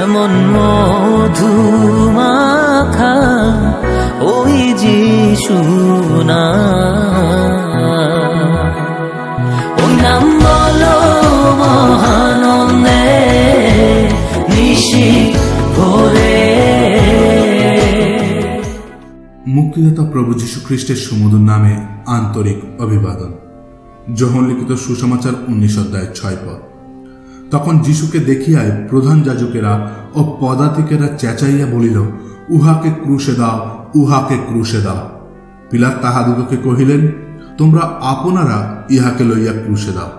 এমন মধুমাখা, ওই যিশু না ওই নাম বলো মহানন্দে, নিশি ভোরে। মুক্তিদাতা প্রভু যীশু খ্রিস্টের সমুদর নামে আন্তরিক অভিবাদন। যোহন লিখিত সুসমাচার উনিশ অধ্যায় ছয় পদ। তখন যিশুকে দেখিয়ায় প্রধান যাজকেরা ও পদাতিকেরা চেঁচাইয়া বলিল, উহাকে ক্রুশে দাও, উহাকে ক্রুশে দাও। পিলাত তাহাদিগকে কহিলেন, তোমরা আপনারা ইহাকে লইয়া ক্রুশে দাও,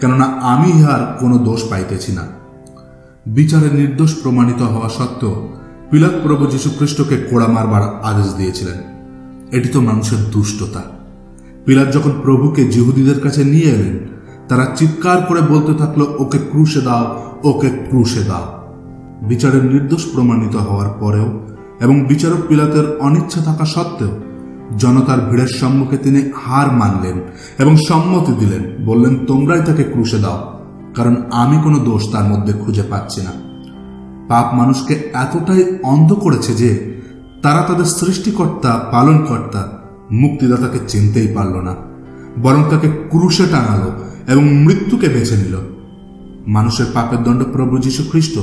কেননা আমি ইহার কোনো দোষ পাইতেছি না। বিচারে নির্দোষ প্রমাণিত হওয়া সত্ত্বেও পিলাত প্রভু যীশুখ্রিস্টকে কোড়া মারবার আদেশ দিয়েছিলেন। এটি তো মানুষের দুষ্টতা। পিলাত যখন প্রভুকে জিহুদীদের কাছে নিয়ে এলেন তারা চিৎকার করে বলতে থাকল, ওকে ক্রুশে দাও, ওকে ক্রুশে দাও। বিচারের নির্দোষ প্রমাণিত হওয়ার পরেও এবং বিচারক পিলাতের অনিচ্ছা থাকা সত্ত্বেও জনতার ভিড়ের সম্মুখে তিনি হার মানলেন এবং সম্মতি দিলেন, বললেন, তোমরাই তাকে ক্রুশে দাও, কারণ আমি কোনো দোষ তার মধ্যে খুঁজে পাচ্ছি না। পাপ মানুষকে এতটাই অন্ধ করেছে যে তারা তাদের সৃষ্টিকর্তা, পালনকর্তা, মুক্তিদাতাকে চিনতেই পারল না, বরং তাকে ক্রুশে টাঙালো এবং মৃত্যুকে বেছে নিল। মানুষের পাপের দণ্ড প্রভু যীশু খ্রিস্ট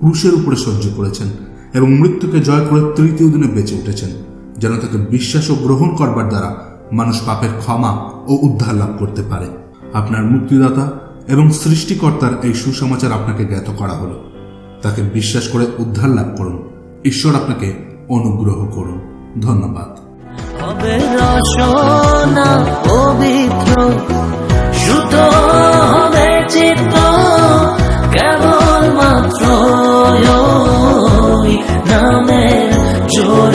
ক্রুশের উপরে সহ্য করেছেন এবং মৃত্যুকে জয় করে তৃতীয় দিনে বেঁচে উঠেছেন, যেন তাকে বিশ্বাস ও গ্রহণ করবার দ্বারা মানুষ পাপের ক্ষমা ও উদ্ধার লাভ করতে পারে। আপনার মুক্তিদাতা এবং সৃষ্টিকর্তার এই সুসমাচার আপনাকে জ্ঞাত করা হলো। তাকে বিশ্বাস করে উদ্ধার লাভ করুন। ঈশ্বর আপনাকে অনুগ্রহ করুন। ধন্যবাদ। joy.